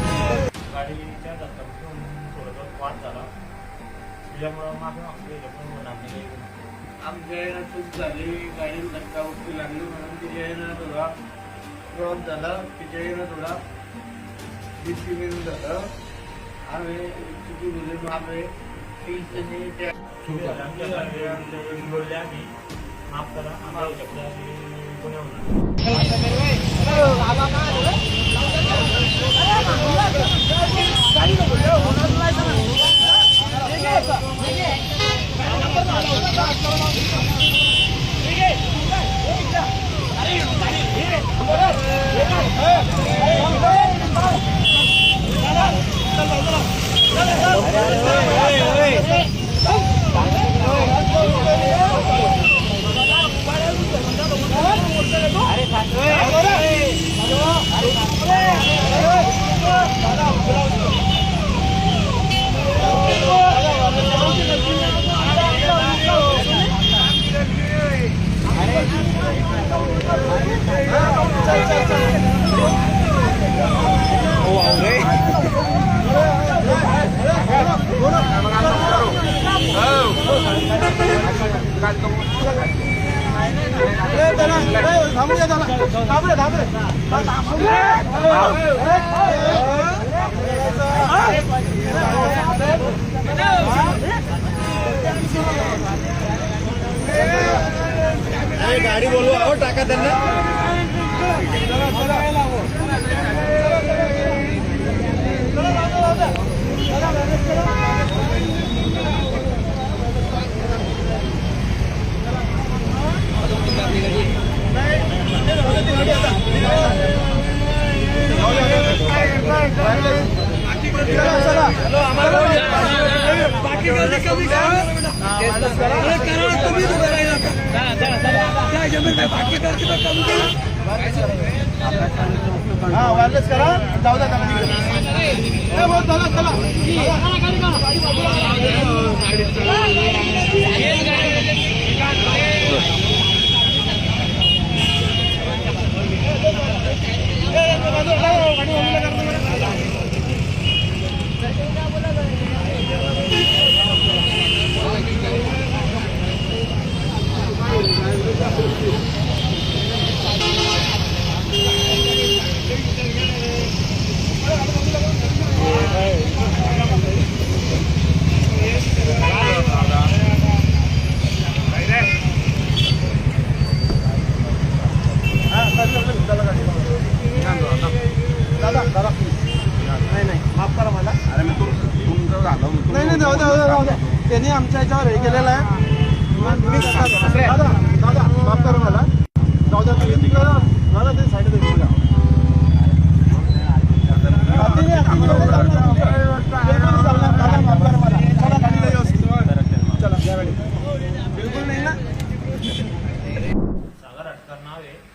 गाडीच्या रस्त्यापासून थोडासा वाद झाला त्याच्यामुळं मागे मागचे इलेक्ट्रॉन होणार नाही आमच्या यायला चूक झाली गाडी धक्का उठती लागली म्हणून तिच्या यायला थोडा क्रॉस झाला तिच्या यायला थोडा डिस्क्रिमिनेट झालं आम्ही चुकी बोलले आम्ही तीन जणी त्या आमच्या बोलले आम्ही. माफ करा आम्हाला गाडी बोलवा हो टाका त्यांना. हा वायरलेस करा जाऊ द्या त्याला चला चला हा, चला, चला, चला, गाडी. दादा दादा नाही नाही माफ करा मला अरे मी तुम तुमचं झालं मी नाही नाही जाऊ द्या. त्यांनी आमच्या याच्यावर हे केलेलं आहे. तुम्ही दादा दादा माफ करा मला. जाऊ द्या तुम्ही दादा ते साईड आहे.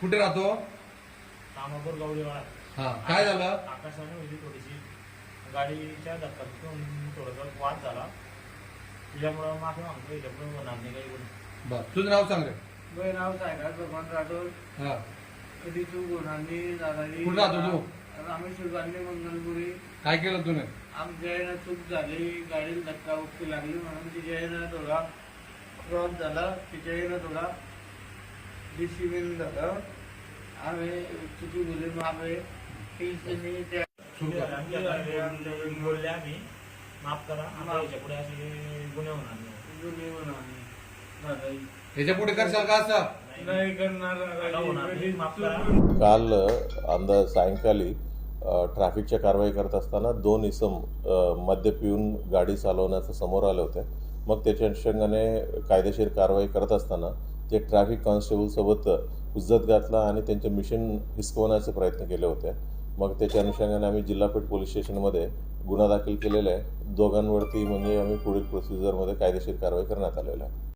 कुठे राहतो? कामापूर गवळीवाडा हा काय झालं? आकाशाने थोडीशी गाडीच्या धक्क्यातून थोडासा वाद झाला. त्याच्यामुळं माफी मागतो याच्याकडून होणार नाही काही. बर तुझं नाव सांग रे. नाव भगवान राठोड. हा. कधी कुठं राहतो तू? रामेश्वर गांधी मंगलपुरी. काय केलं तुम्ही आमच्या यानं चूक झाली गाडीला धक्का उचलू लागली म्हणून तिच्या यानं थोडा क्रॉस झाला तिच्या यानं थोडा डिसिप्लिन झालं. आम्ही चुकी ती त्यांनी त्या आमच्या घरी आमच्या घरी बोलले आम्ही. माफ करा. आम्हाला याच्यापुढे असे गुन्हे होणार नाही. जुने म्हणून दादाजी याच्यापुढे करशाल का असं? नाही. करणार. आता होणार नाही, दादाजी. माफ करा. काल सायंकाली अ, ट्रॅफिकच्या कारवाई करत असताना दोन इसम अ, मद्य पिऊन गाडी चालवण्याचं समोर आले होते. मग त्याच्या अनुषंगाने कायदेशीर कारवाई करत असताना ते ट्रॅफिक कॉन्स्टेबलसोबत हुज्जत घातला आणि त्यांचे मिशन हिसकवण्याचे प्रयत्न केले होते. मग त्याच्या अनुषंगाने आम्ही जिल्हापेठ पोलीस स्टेशनमध्ये गुन्हा दाखल केलेला आहे. दोघांवरती म्हणजे आम्ही पुढील प्रोसिजरमध्ये कायदेशीर कारवाई करण्यात आलेला आहे.